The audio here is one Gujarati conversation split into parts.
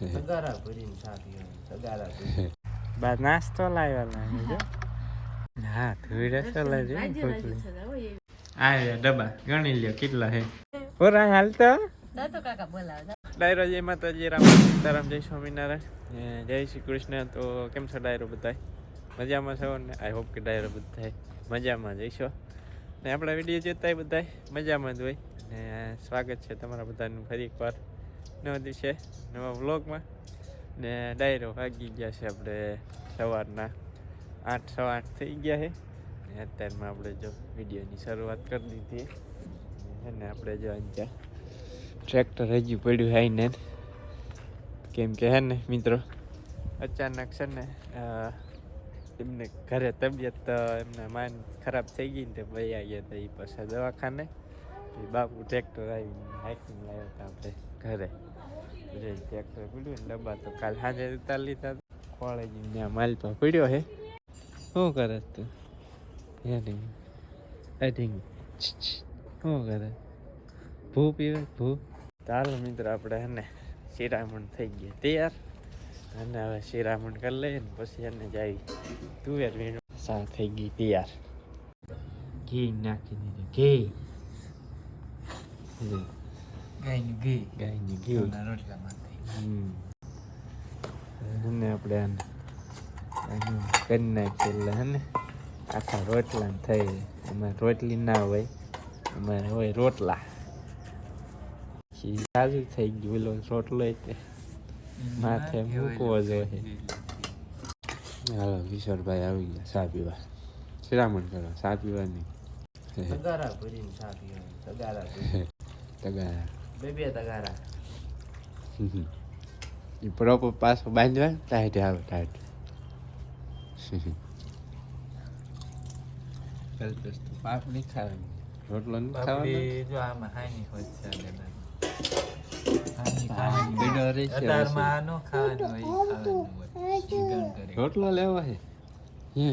તગારા ભરીને શાક લેવાનું તગારા ભરીને. બા નાસ્તો લાવ્યા જો હા થતા હોય એવી. આ ડબ્બા ગણી લ્યો કેટલા હે ઓરા હાલતો દાદો કાકા બોલાવે ડાયરો જય માતાજી રામ સીતારામ જય સ્વામિનારાયણ જય શ્રી કૃષ્ણ તો કેમ છો ડાયરો બધા મજામાં છો ને આઈ હોપ કે ડાયરો બધા મજામાં જઈશો ને આપણા વીડિયો જોતા બધા મજામાં જ હોય ને સ્વાગત છે તમારા બધાનું ફરી એકવાર નવા દિવસે, નવા વ્લોગમાં. ને ડાયરો વાગી ગયા છે આપણે સવારના આઠ, સવા આઠ થઈ ગયા છે. ને અત્યારમાં આપણે જો વિડીયોની શરૂઆત કરી દીધી. અને આપણે જો અહીંયા ટ્રેક્ટર હજી પડ્યું આવીને કેમ કે હે ને મિત્રો, અચાનક છે ને એમને ઘરે તબિયત એમને માન ખરાબ થઈ ગઈ ને તે ભાઈ ગયા હતા એ પાછા દવાખાને. બાપુ ટ્રેક્ટર આવીને હાઈકિંગ લાવ્યા હતા આપણે ઘરે. પછી ટ્રેક્ટર ડબ્બા તો કાલ સાંજે ઉતાર લીધા ખોળે ત્યાં માલપા પડ્યો હે. શું કરે તું? હે નહીં શું કરે? ભૂ પીવે, ભૂ. ચાલો મિત્ર, આપણે હે શિરામણ થઈ ગયા તૈયાર. અને હવે શિરામણ કરી લઈએ ને પછી એને જાય તુવેર વીણ સા થઈ ગઈ તૈયાર. ઘી નાખી દીધું, ઘી. ગાયનું ઘી. ગાયની ઘી રોટલામાંથી. હમ. આપણે આનું કરી નાખીએ એટલે હે ને? આખા રોટલા થઈ. અમારે રોટલી ના હોય અમારે હોય રોટલા. તાજું થઈ ગયું ઓલો રોટલો તે માથે મૂકવો જોઈએ હાલો કિશોરભાઈ આવી ગયા ચા પીવા. શ્રામણ કરો ચા પીવાની. તગારા તગારા તગા બે બે તગારા એ પ્રોપર પાછો બાંધવા ટાઈટ આવે ટાઈટ કલ્પેશ તો પાપ નહીં ખાવાનું? રોટલો નહીં ખાવાનો? જો આમાં હાની હોય છે. રોટલો લેવો હે? હે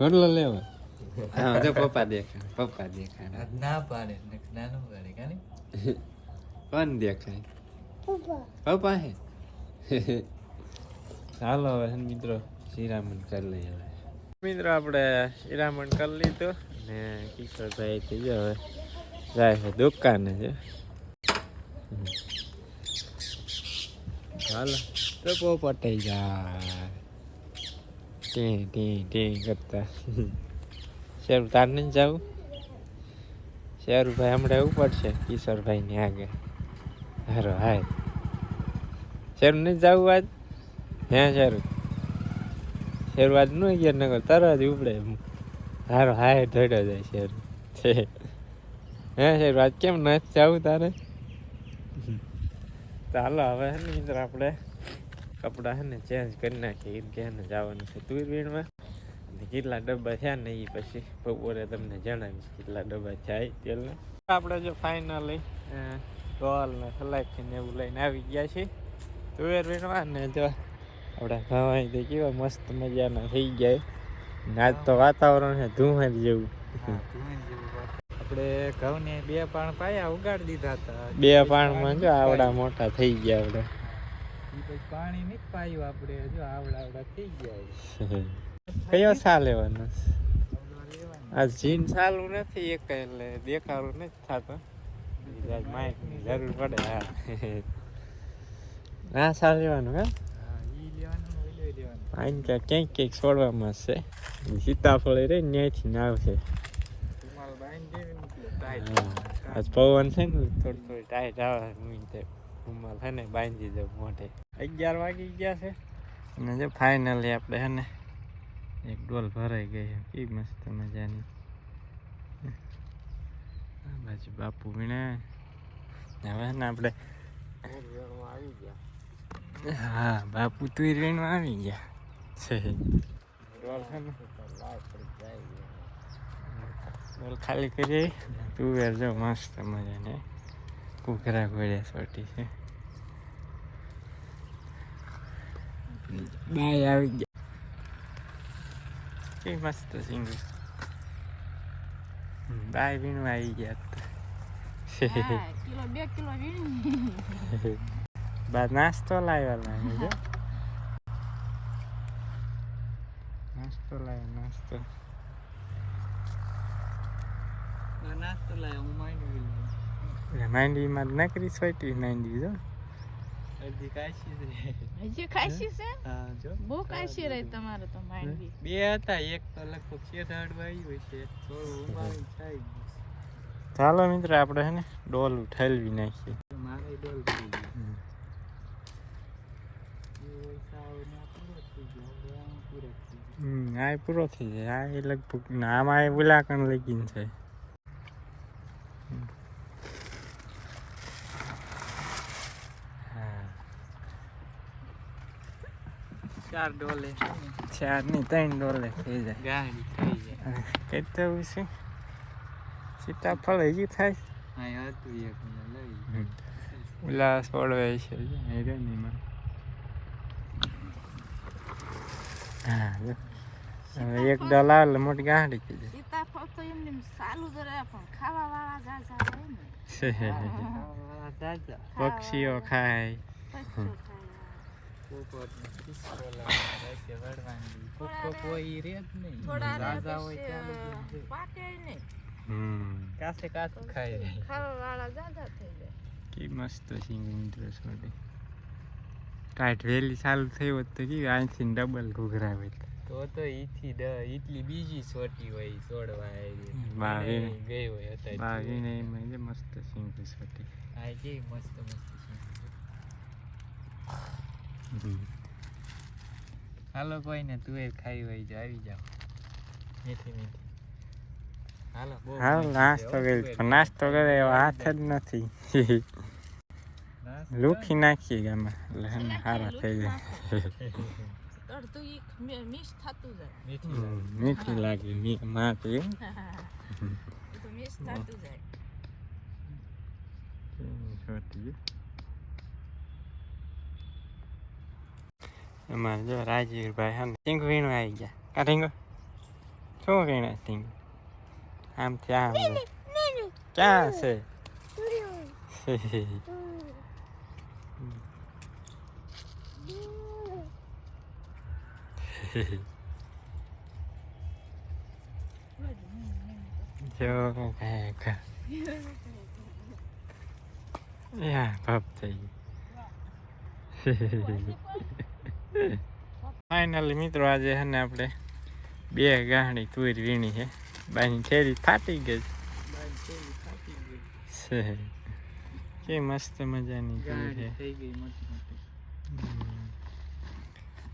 રોટલો લેવો હા? જો પપ્પા દેખાય પપ્પા દેખાય. આ ના પાડે ને ના નો પાડે કાની? કોણ દેખાય? પપ્પા. હે? ચાલો હવે મિત્રો શિરામણ કરી લઈએ હવે. મિત્રો આપણે શિરામણ કરી લીધું ને કિશોરભાઈ થઈ જાય હવે જાય છે દુકાને છે ચાલો. તો પોપટાઈ જાય. ટી ટી ટી કરતા. શેર તાર નહીં જવું? શેરુભાઈ હમણાં ઉપડશે કિશોરભાઈ ની આગળ. હારો હાય. શેર નહીં જવું આજ? હે શેરું? શેર આજ ન ગયા નગર તરત ઉપડે હારો હાય ધડ્યો જાય શેર. છે હે શેર આજ કેમ નથી જવું તારે? ચાલો હવે હે ને મિત્ર આપણે કપડાં હે ને ચેન્જ કરી નાખીએ. કે ને જવાનું છે તુર વીણમાં કેટલા ડબ્બા થયા ને એ પછી બપોરે તમને જણાવીશ કેટલા ડબ્બા થાય તેલના. આપણે જો ફાઇનલી ગોલ ને સલાડ ને એવું લઈને આવી ગયા છે તુવેર વીણવા ને જો આપણા ભાવાઈ તો કેવા મસ્ત મજાના થઈ ગયા આજ તો વાતાવરણ છે ધુમ્મર જેવું. આપણે ઘઉંને બે પાણ પાયા ઉગાડી દીધા હતા. બે પાણમાં જો આવડા મોટા થઈ ગયા આપણે પાણી નહીં પાયું આપણે જો આવડા આવડા થઈ ગયા કયો સાલ લેવાનો? આ જીન સાલું નથી એક એટલે દેખાડું નથી થતો. માઇકની જરૂર પડે હા. ના સા લેવાનું હા. આઈને ક્યાંક ક્યાંક ક્યાંક છોડવામાં છે સીતાફળ રે ત્યાંથી ને આવશે. આજ પવન છે ને થોડી થોડી ટાઈટ આવે હું તે રૂમાલ છે ને બાંધી દઉં મોઢે. અગિયાર વાગી ગયા છે. અને જે ફાઇનલી આપણે છે ને એક ડોલ ભરાઈ ગઈ છે. મસ્ત મજાની. બાજુ બાપુ વીણે હવે ને આપણે હા બાપુ તુર રેણમાં આવી ગયા. છે. ડોલ ખાલી કરી તુવેર જો મસ્ત મજાને કુકરા ગોળ્યા સોટી છે. બાય આવી ગયા. કે મસ્ત સિંગુ બાય વીણવા આવી ગયા હા, કિલો બે કિલો વીણી બા નાસ્તો લાવ્યા લાગે જો નાસ્તો લાવ્યો નાસ્તો નાસ્તો લાવ્યો હું માંડવી. માંડવીમાં નકરી સોટી માંડવી જો અડધી કાશી છે. હજી કાશી છે? હા જો. બહુ કાશી રહી તમારે તો માંડવી બે હતા એક તો લગભગ શેઠાડવા આવ્યું છે થોડું ઉમાણી થાય ચાલો મિત્ર આપણે હે ને ડોલ ઉઠાવી નાખીએ. મારે ડોલ થઈ ગઈ એ હોય સાવ ના પૂરો થઈ ગયો હવે આમ પૂરો થઈ ગયો. હમ આ પૂરો થઈ જાય. આ એ લગભગ નામ આ એ ઉલાકણ લગીન છે. ચાર ડોલે. ચારની ત્રણ ડોલે થઈ જાય. ગાડી થઈ જાય. કઈ તો છે. સીતાફળ હજી થાય. હા હતું એક લઈ ઓલા સોળવે છે. એમાં. હા હવે એક ડોલ મોટી ગાંડી કીધી સીતાફળ તો એમને એમ સાલું પણ ખાવા વાળા જાજા હોય ને. પક્ષીઓ ખાય. પોપટ ને ખિસકોલા ને વચ્ચે વળવાની. કોક કોક હોય ઈ રહે જ નહીં. થોડા હોય ત્યાં અ, પાકે નહીં હમ કાસે કાસ ખાઈ ખાવા વાળા જાજા થઈ જાય કે મસ્ત સિંગ ઇન્ટરેસ્ટ વાળી ટાઈટ વેલી ચાલુ થઈ હોત તો કેવી અહીંથી ડબલ ઘૂઘરા તો તો ઈથી દ- ઈટલી બીજી સોટી હોય છોડવા આવી આયરી. બાવી. ગઈ હોય અત્યારે. બાવીને એમાં મસ્ત સિંગ સોટી આ કે મસ્ત મસ્ત. હાલો કોઈને તુવેર ખાઈ હોય જો આવી જાઓ. મીઠી મીઠી હાલો હાલ નાસ્તો કરી પણ નાસ્તો કરે એવો હાથ જ નથી. લૂખી નાખીએ ગામાં એટલે એમ સારા થઈ જાય. મીઠી લાગે. મીઠ માટી તો છોટી. અમારે જો રાજીવભાઈ હા સિંગ વીણું આવી ગયા. કા ઢીંગો શું વીણે આમથી આમ લે. ક્યાં છે? જો કાંઈક. યા ભાપ થઈ ગઈ ફાઇનલી મિત્રો આજે છે ને આપણે બે ગાહણી તુર વીણી છે બાની થેરી ફાટી ગઈ છે. કે મસ્ત મજાની તુર છે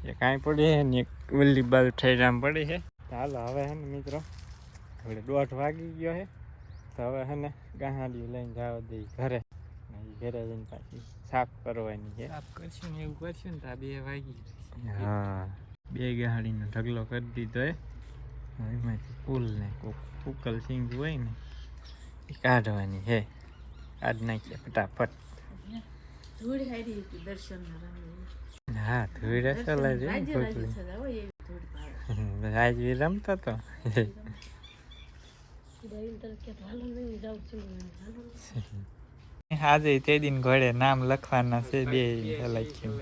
એ કાંઈ પડી છે ને એક ઓલી બાજુ ઠેરામ પડી છે ચાલો હવે હે ને મિત્રો હવે દોઢ વાગી ગયો છે તો હવે હે ને ગાંડીઓ લઈને જવા દઈ ઘરે. ઘરે જઈને પાછી સાફ કરવાની છે. સાફ કરશું ને એવું કરશું ને તો આ બે વાગી હા. બે ગાડીનો ઢગલો કરી દીધો એ એમાંથી ફૂલ ને કોક ફૂકલ સિંગ હોય ને એ કાઢવાની છે. કાઢ નાખીએ ફટાફટ. ધૂળ હારી હતી દર્શન હા ધોઈ ચલા છે રમતો તો. આજે તે દિન ઘોડે નામ લખવાના છે બે સલાખ્યું.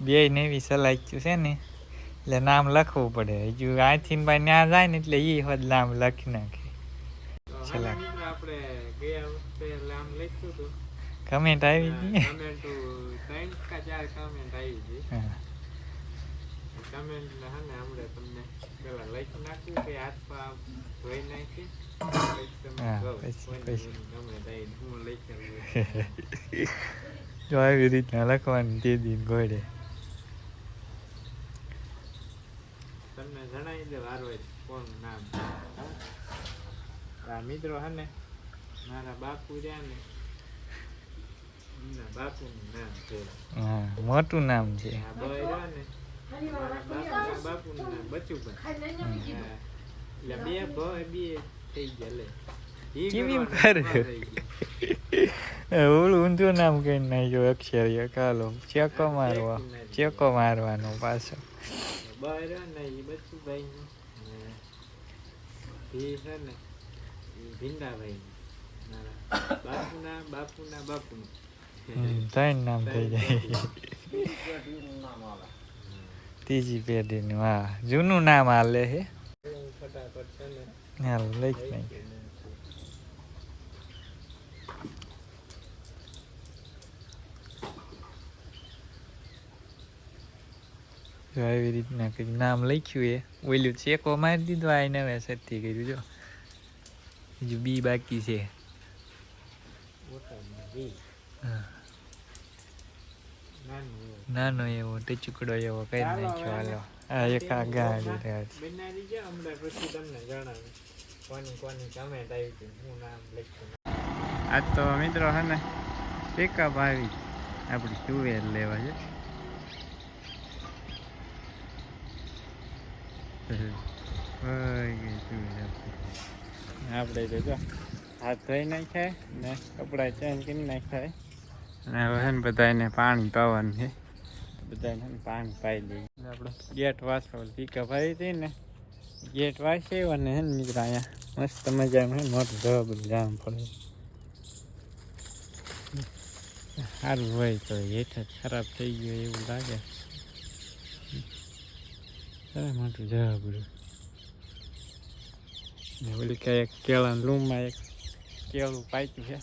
બે નેવી સલાખ્યું છે ને એટલે નામ લખવું પડે. હજુ આથી ભાઈ ત્યાં જાય ને એટલે એ હોદ નામ લખી નાખે. કમેન્ટ આવી હતી. કમેન્ટ હા. ને હમણે તમને પેલા લખી નાખ્યું કે હાથ પા ધોઈ નાખી. જો આવી રીતના લખવાની તે દિન તમને જણાવી દે વારો કોણ નામ આ મિત્રો હે ને મારા બાપુ રહ્યા ને એમના બાપુનું નામ છે મોટું નામ છે એટલે બે થઈ ગયા કેવી ઊંધું નામ કઈ નાખ્યો અક્ષર કાલો. ચેકો મારવા, ચેકો મારવાનો પાછો. બાપુના બાપુના બાપુનું ત્રણ નામ થઈ જાય. ત્રીજી પેઢીનું હા. જૂનું નામ હાલે છે ફટાફટ હાલ લઈ નહીં જો આવી રીતના કંઈક નામ લખ્યું એ ઓલું ચેકો મારી દીધો આઈને હવે સરથી કર્યું. જો. બીજું બી બાકી છે. હા. નાનું એવું. ટચુકડો એવો કઈ નાખ્યો હાલો. આ એક આ ગાડી રાજ બનાવી ગયા હમણાં પછી તમને જણાવું કોની કોની કમેન્ટ આવી હતી હું નામ લખ્યું આજ તો મિત્રો હે ને પિકઅપ આવી. આપણી ટુવેર લેવા છે. હોય આપણે તો જો હાથ ધોઈ નાખ્યા ને કપડાં ચેન્જ કરી નાખ્યા. અને હવે છે ને બધાને પાણી પાવાનું છે. બધાને પાણી પાઈ દઈએ. આપણે ગેટ વાસવા પિકઅપ આવી હતી ને ગેટ વાસી અને હે મિત્રો અહીંયા મસ્ત મજા આવે મોટું જવાબ જામ પડે. સારું હોય તો હેઠ ખરાબ થઈ ગયો એવું લાગે. મોટું ને ઓલી કાંઈ એક કેળાના લૂમમાં એક કેળું પાક્યું છે.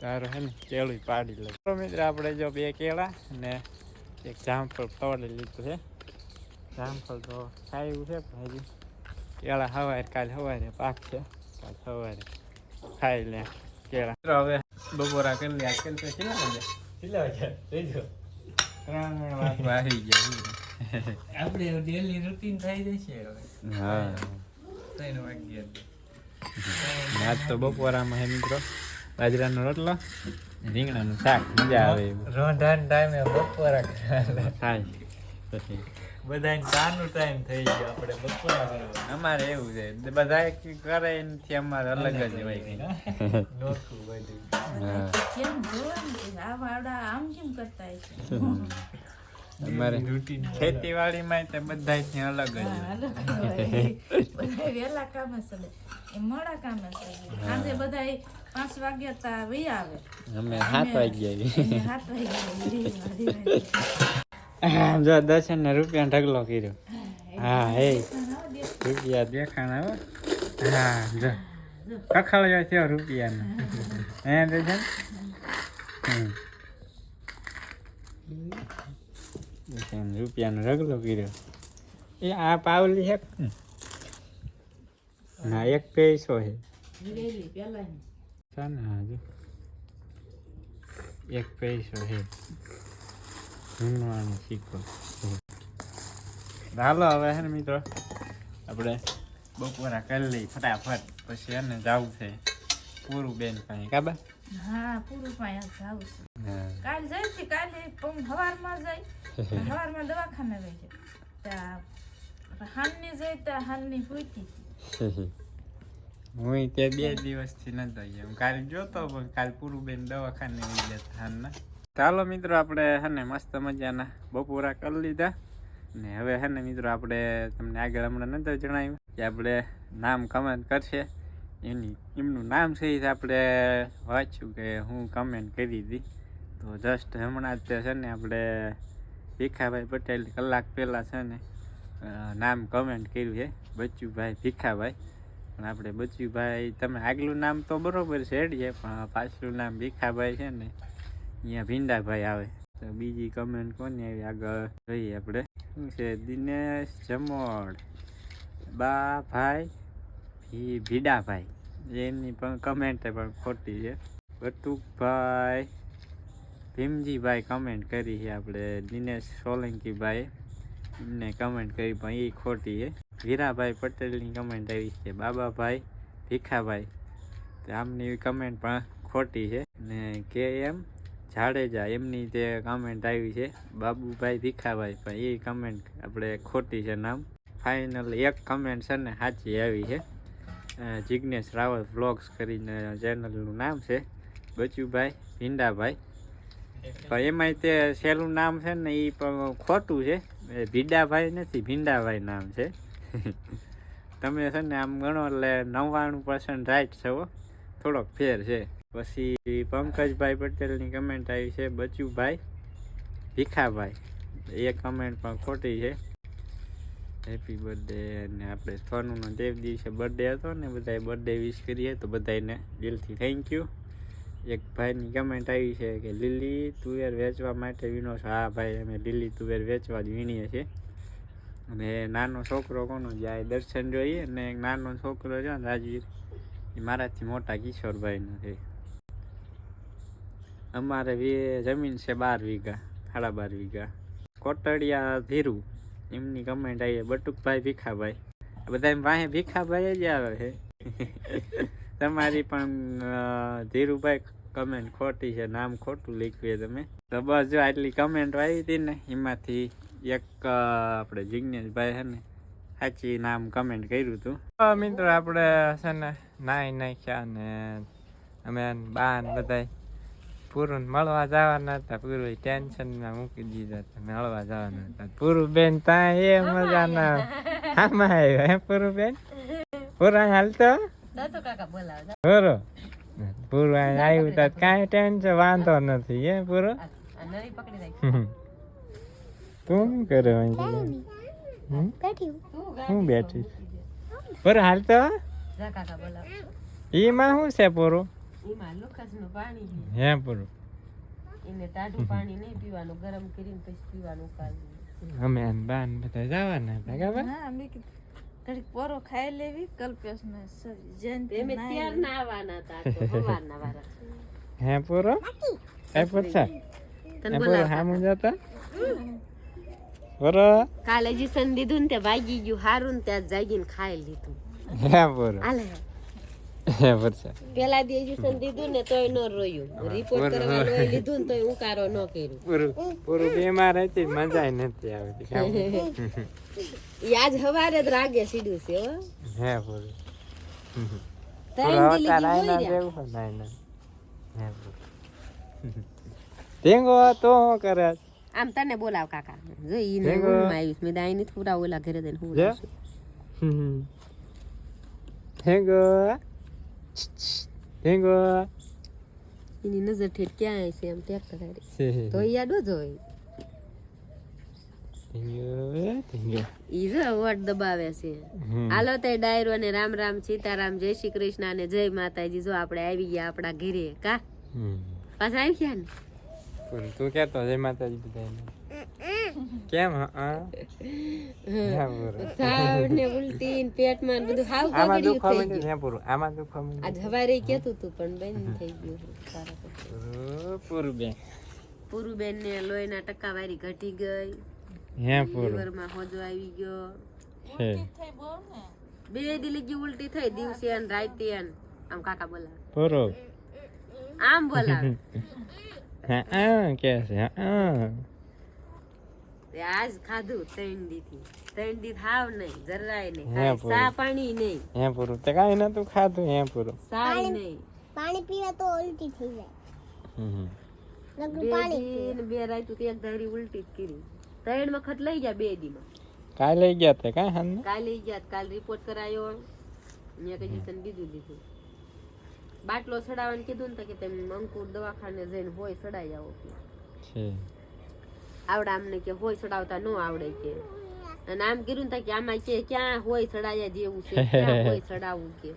તારું હે ને કેળું પાડી લે. મિત્ર આપણે જો બે કેળા ને એક જામફળ તોડી લીધું છે જામફળ તો ખાયું છે પણ હજી કેળા સવારે કાલે સવારે પાક છે કાલે સવારે ખાઈ લે કેળા હવે બપોરા કરી લે આજકાલ તો કેટલા વાગે કેટલા વાગ્યા જોઈજો ત્રણ વાગે આવી ગયા આપણે ડેલી રૂટીન થઈ જશે હવે હા ત્રણ વાગ્યા આજ તો બપોરામાં હે મિત્રો બાજરાનો રોટલો રીંગણાનું શાક મજા આવે રોંધાન ટાઈમે બપોરા. થાય પછી. બધાને ચાનો ટાઈમ થઈ ગયો આપણે બપોરા કરવા અમારે એવું છે બધા કરે એનાથી અમારે અલગ જ હોય નોખું બધું. કેમ જોવાનું આ વાડા આમ કેમ કરતા હશે અમારે ખેતીવાડીમાં તે બધાથી અલગ જ. બધા વેલા કામે ચલે. એ મોડા કામે ચલે. સાંજે બધા પાંચ વાગ્યા તા વી આવે. અમે સાત વાગ્યા સાત વાગ્યા જો દર્શન ને રૂપિયા ઢગલો કર્યો. હા હે રૂપિયા દેખાણ આવે. હા જો. કખાળ્યો થયો રૂપિયાનો. હે. દર્શન હમ. રૂપિયાનો રગલો કર્યો. એ આ પાવલી છે ને? એક પૈસો છે. હજુ? એક પૈસો છે. ભૂનવાનું શીખો. હાલો હવે હે મિત્રો આપણે બપોરા કરી લઈ ફટાફટ. પછી એને જવું છે પૂરું બેન પાસે કાબા હા પૂરું પાયા જવું છે. કાલ જાય કાલે? હવારમાં જાય. જાય. ત્યાં બે દિવસથી ગયો હું કાલ જોતો પણ કાલ પૂરું બેન દવાખાને ચાલો મિત્રો, આપણે હે ને મસ્ત મજાના બપોરા કરી લીધા. ને હવે હે ને મિત્રો, આપણે તમને આગળ હમણાં નતો જણાવ્યું કે આપણે નામ કમેન્ટ કરશે. એની, એમનું નામ છે આપણે વાંચ્યું કે હું કમેન્ટ કરી હતી તો જસ્ટ હમણાં જ છે ને આપણે ભીખાભાઈ પટેલ કલાક પહેલાં છે ને નામ કમેન્ટ કર્યું છે, બચ્ચુભાઈ ભીખાભાઈ. પણ આપણે બચ્ચુભાઈ, તમે આગલું નામ તો બરાબર છે પણ પાછલું નામ ભીખાભાઈ છે ને, અહીંયા ભીંડાભાઈ આવે. તો બીજી કમેન્ટ કોની આવી? આગળ જોઈએ આપણે. શું છે? દિનેશ જમોડ. બા ભાઈ ભીડાભાઈ. એમની પણ કમેન્ટ પણ ખોટી છે. બટુકભાઈ ભીમજીભાઈ કમેન્ટ કરી છે આપણે, દિનેશ સોલંકીભાઈ એમને કમેન્ટ કરી પણ એ ખોટી છે. વીરાભાઈ પટેલની કમેન્ટ આવી છે, બાબાભાઈ ભીખાભાઈ. આમની કમેન્ટ પણ ખોટી છે. ને કે એમ, જાડેજા એમની જે કમેન્ટ આવી છે, બાબુભાઈ ભીખાભાઈ પણ એ કમેન્ટ આપણે ખોટી છે નામ. ફાઇનલ એક કમેન્ટ છે ને સાચી આવી છે. જિજ્ઞેશ રાવલ વ્લોગ્સ કરીને ચેનલનું નામ છે. બચુભાઈ ભીંડાભાઈ. પણ એમાંય તે સહેલું નામ છે ને એ પણ ખોટું છે. એ ભીડાભાઈ નથી, ભીંડાભાઈ નામ છે. તમે છે ને આમ ગણો એટલે નવ્વાણું પર્સન્ટ રાઈટ છો થોડોક ફેર છે. પછી પંકજભાઈ પટેલની કમેન્ટ આવી છે, બચુભાઈ, ભીખાભાઈ. એ કમેન્ટ પણ ખોટી છે. હેપી બર્થડે અને આપણે સોનુનો દેવ દિવસે બર્થડે હતો ને, બધાએ બર્થડે વિશ કરીએ તો બધાને દિલથી થેન્ક યુ એક ભાઈની કમેન્ટ આવી છે કે, લીલી તુવેર વેચવા માટે વીણો છો. હા ભાઈ, અમે લીલી તુવેર વેચવા જ વીણીએ છીએ. અને નાનો છોકરો કોનો જાય દર્શન જોઈએ અને એક નાનો છોકરો છે ને, રાજવીર. એ મારાથી મોટા કિશોરભાઈનો છે. અમારે જમીન છે બાર વીઘા, સાડા બાર વીઘા. કોટડિયા ધીરુ, એમની કમેન્ટ આવી બટુકભાઈ ભીખાભાઈ. બધા બધા પાસે ભીખાભાઈ જ આવે છે. તમારી પણ ધીરુભાઈ કમેન્ટ ખોટી છે નામ ખોટું લખ્યું તમે. તો બસ જો આટલી કમેન્ટ આવી હતી ને એમાંથી એક આપણે જિજ્ઞેશભાઈ છે ને સાચી નામ કમેન્ટ કર્યું હતું. મિત્રો આપણે છે ને નાઈ નાખ્યા ને અમે બાન બધા પૂરું મળવા જવાના હતા. પૂરું ટેન્શનમાં મૂકી દીધા હતા. મળવા જવાના હતા. પૂરું બેન ત્યાં એ મજાના. આમાં આવ્યો હે પૂરું બેન પૂરા હાલતો દાદો કાકા બોલાવે પૂરો પૂરું અહીં આવ્યું તો કાંઈ ટેન્શન વાંધો નથી હે પૂરો? નળી પકડી રાખી. તું શું કરે હું બેઠી પર હાલ તો કાકા એમાં શું છે પૂરું? હે પૂરું. એને ટાઢું પાણી નહીં પીવાનું ગરમ કરીને પછી પીવાનું કાઢવું અમે બાન બધા જવાના હતા ખબર? હા અમે કીધું. ઘડીક પોરો ખાઈ લેવી કલ્પેશ ને જયંતિ અમે ત્યાર ના આવવાના હતા તો વારા. હે પોરો? હે પૂછા? તને બોલા હા મું જાતા? પોરો કાલે જીસન દીધું ને તે ભાગી ગયું હારું ને ત્યાં જાગીને ખાઈ લીધું. હે પોરો. હાલે. પેલા દી દીધું ને તોય ન રોયું. રિપોર્ટ બરોબર. લીધું ને તોય ઉકારો ન કર્યું. પૂરું પૂરું. બીમાર હતી મજા નથી આવતી આજ હવારે જ રાગે સીડ્યું છે હો. હે પૂરું. હે તો કરે? આમ તને બોલાવ કાકા. જો ઈ ને ભેગો. આવીશ મેં દાઈ નથી પૂરા ઓલા ઘરે દઈને હું? ઢીંગો એની નજર ઠેઠ ક્યાં છે? એમ ટેક કરી તો ઈ આડો જ હોય. ઢીંગો ઢીંગો ઈ જો વોટ દબાવે છે. હાલો તે ડાયરો ને રામ રામ સીતારામ જય શ્રી કૃષ્ણ અને જય માતાજી. જો આપણે આવી ગયા આપણા ઘરે કા? પાછા આવી ગયા ને? તું કેતો જય માતાજી બધાને. કેમ હા હા ને ઉલટી ને પેટમાં બધું હાવ દુખવા થઈ માંડ્યું ગયું હે પૂરું આમાં દુખવા આજ હવારે કેતું તું પણ બંધ થઈ ગયું પૂરું પૂરું બેન પૂરું બેન ને લોહીના ટકાવારી ઘટી ગઈ હે પૂરું લીવરમાં હોજો આવી ગયો બે દિલી ગઈ ઉલટી થઈ દિવસે ને રાતે ને આમ કાકા બોલાવે પૂરો આમ બોલાવે હા હા કે છે હા આજ ખાધું ત્રણ દી થી ત્રણ દી થાવ નહીં જરાય નહીં. ચા પાણી નહીં. હે પૂરું. તે કાંઈ તું ખાધું હે પૂરું. સારી નહીં. પાણી પીવા તો ઉલટી થઈ જાય. બે દી બે રાતું તો એક ધારી ઉલટી જ કરી. ત્રણ વખત લઈ ગયા બે દી માં કાલે લઈ ગયા તે કાંઈ હાલ કાલે લઈ ગયા કાલ રિપોર્ટ કરાયો. મેં કઈ દિવસે બીજું લીધું. બાટલો ચડાવવાનું કીધું ને કે તમે અંકુર દવાખાને જઈને હોય ચડાઈ આવો છે. આવડે અમને કે હોય ચડાવતા ન આવડે કે. અને આમ કીધું ને કે આમાં કે ક્યાં હોય ચડાયા જેવું છે ક્યાં હોય ચડાવવું કે.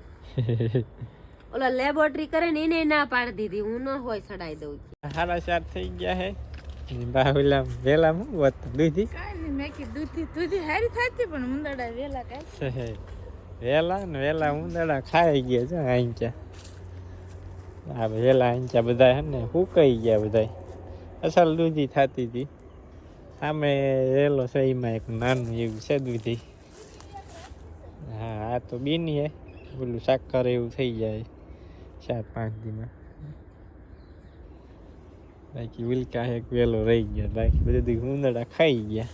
ઓલો લેબોરેટરી કરે ને એને ના પાડી દીધી હું ન હોય ચડાઈ દઉં કે. હારા ચાર થઈ ગયા હે. બાહુલા વેલા હું વત દૂધી. કાઈ મેં કે દૂધી દૂધી હારી થાતી પણ મુંદડા વેલા કાઈ. વેલા ને વેલા ઉંદરડા ખાઈ ગયા છે આંચ્યા આ વેલા આંચ્યા બધા હે ને હુકાઈ ગયા બધા અસલ દૂધી થાતી હતી સામે વેલો છે એમાં એક નાનું એવું છે દૂધી. હા આ તો બીની હે. પેલું સાકર એવું થઈ જાય ચાર પાંચ દીમાં. બાકી ઉલ્કા એક વેલો રહી ગયા. બાકી બધું ઉંદરડા ખાઈ ગયા.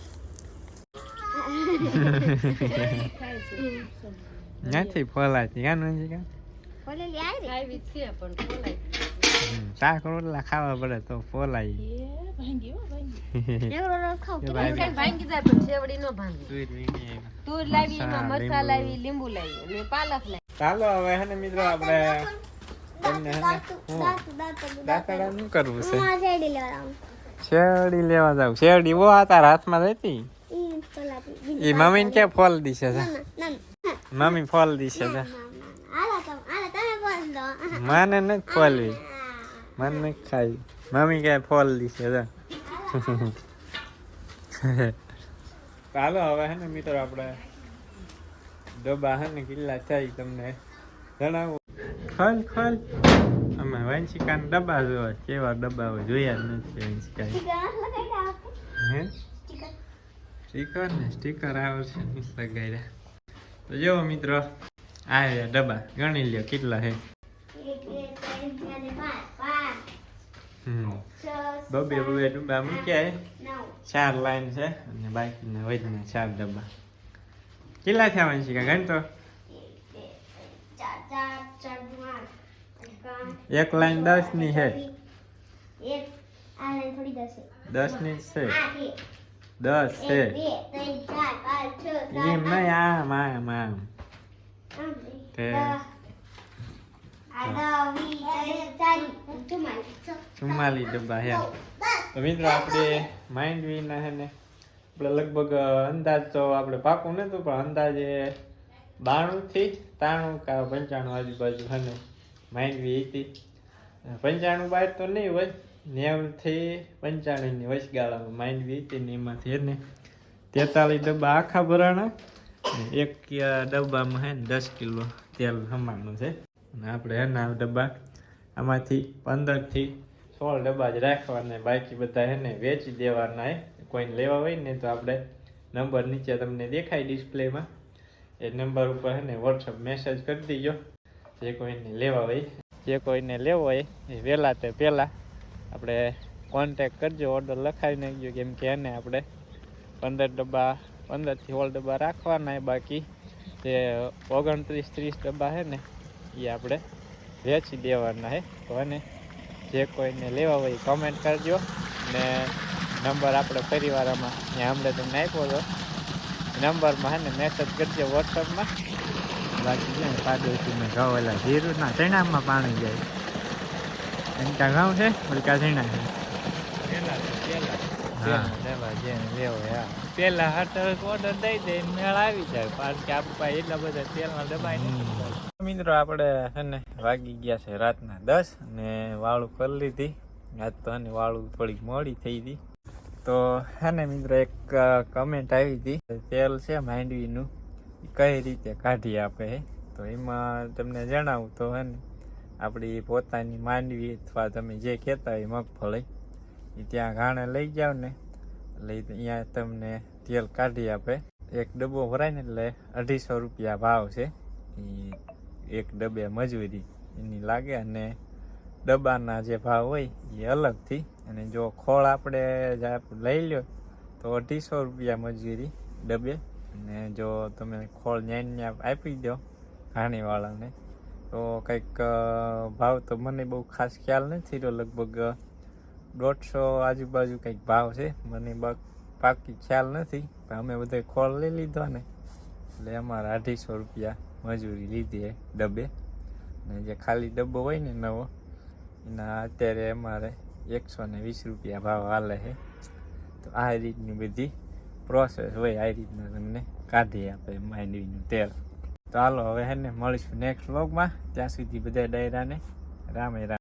નથી ફોલાતી કાનું નથી કા ઓલેલી આવી? છે પણ ખોલાય શાક રોટલા ખાવા પડે તો ન લાવી ચાલો હવે હે ને મિત્રો આપણે તમને હે દાંતડા શું કરવું છે? શેરડી લેવા જાવ. શેરડી બહુ આ તારા હાથમાં રહેતી. ઈ પલાટી એ મમ્મીને કે ફોલ દીશે છે ના ના મમ્મી ફોલ દીશે છે આલા તમ આલા તમે બોલ દો. મને નથી ફોલવી. મને નથી ખાવી મમ્મી કે ફોલ દીશે ચાલો હવે હે ને મિત્રો આપણે ડબ્બા હે ને કિલ્લા થાય તમને જણાવું ખોલ ખોલ અમે વંશિકાના ડબ્બા જોવા કેવા ડબ્બા હોય જોયા જ નથી હે સ્ટીકર ને સ્ટીકર આવે છે લગાડ્યા તો જો મિત્રો આ રહ્યા ડબ્બા ગણી લ્યો કેટલા છે હમ બબે બબે ડબ્બા મૂક્યા છે ચાર લાઈન છે અને બાકીના વજના ચાર ડબ્બા. કેટલા થયા વંશિકા ગણ તો? એક લાઈન દસની છે. દસ છે. ની છે. છે દસ છે. છ એમ નહીં આમ આમ આમ. ચુમ્માલીસ ડબ્બા છે તો મિત્રો આપણે માઇન્ડ વિના હે ને. આપણે લગભગ અંદાજ તો આપણે પાકું નહોતું પણ અંદાજે બાણુંથી ત્રાણું કા પંચાણું આજુબાજુ છે ને. માઇન્ડ વી હતી. પંચાણું બાર તો નહીં હોય નેવથી પંચાણુંની વચગાળામાં માઇન્ડ વી હતી ને એમાંથી ને. તેતાલીસ ડબ્બા આખા ભરાણા. એક ડબ્બામાં છે ને દસ કિલો તેલ હમાણું છે. અને આપણે એના ડબ્બા, આમાંથી પંદરથી સોળ ડબ્બા જ રાખવાના, બાકી બધા એને વેચી દેવાના કોઈને લેવા હોય ને તો આપણે નંબર નીચે તમને દેખાય ડિસ્પ્લેમાં. એ નંબર ઉપર એને વોટ્સઅપ મેસેજ કરી દીજો. જે કોઈને લેવા હોય, જે કોઈને લેવો હોય, એ વહેલા તે પહેલાં આપણે કોન્ટેક કરજો ઓર્ડર લખાવી નાખજો. કેમ કે એને આપણે પંદર ડબ્બા, પંદરથી સોળ ડબ્બા રાખવાના બાકી જે ઓગણત્રીસ, ત્રીસ ડબ્બા છે ને એ આપણે વેચી દેવાના હે. તો અને જે કોઈને લેવા હોય કમેન્ટ કરજો. ને નંબર આપણે પરિવારમાં ત્યાં હમણાં તમને આપ્યો હતો નંબરમાં ને મેસેજ કરજો વોટ્સઅપમાં બાકી છે ને પાડોશી મેં ઘઉં ઓલા જીરુના ચણામાં પાણી જાય. એમ ત્યાં ઘઉં છે? બલકા ચણા છે. પેલા હાટર ઓર્ડર દઈ દે મેળ આવી જાય. કારણ કે આપણે એટલા બધા તેલમાં દબાઈ નથી. મિત્રો, આપણે છે ને વાગી ગયા છે રાતના દસ ને વાળું કરી લીધી. આજ તો અને વાળું થોડીક મોડી થઈ હતી તો હે ને મિત્રો, એક કમેન્ટ આવી હતી તેલ છે માંડવીનું, એ કઈ રીતે કાઢી આપે તો એમાં તમને જણાવું તો હે ને, આપણી પોતાની માંડવી અથવા તમે જે કહેતા હોય મગફળી, એ ત્યાં ઘાણે લઈ જાઓ ને, એટલે અહીંયા તમને તેલ કાઢી આપે. એક ડબ્બો ભરાય ને એટલે અઢીસો રૂપિયા ભાવ છે. ઈ એક ડબ્બે મજૂરી એની લાગે અને ડબ્બાના જે ભાવ હોય એ અલગથી. અને જો ખોળ આપણે લઈ લ્યો તો અઢીસો રૂપિયા મજૂરી ડબ્બે. અને જો તમે ખોળ ન્યાય ન્યા આપી દો ઘાણીવાળાને, તો કંઈક ભાવ તો મને બહુ ખાસ ખ્યાલ નથી રહ્યો. લગભગ દોઢસો આજુબાજુ કંઈક ભાવ છે. મને પાકી ખ્યાલ નથી. પણ અમે બધે ખોળ લઈ લીધો ને. એટલે અમારા અઢીસો રૂપિયા મજૂરી લીધી ડબ્બે. ને જે ખાલી ડબ્બો હોય ને નવો, એના અત્યારે અમારે એકસો ને વીસ રૂપિયા ભાવ હાલે છે તો આ રીતની બધી પ્રોસેસ હોય, આ રીતના તમને કાઢી આપે માંડવીનું તેલ. તો હાલો, હવે હે ને મળીશું નેક્સ્ટ વ્લોગમાં ત્યાં સુધી બધા ડાયરાને રામે રામ.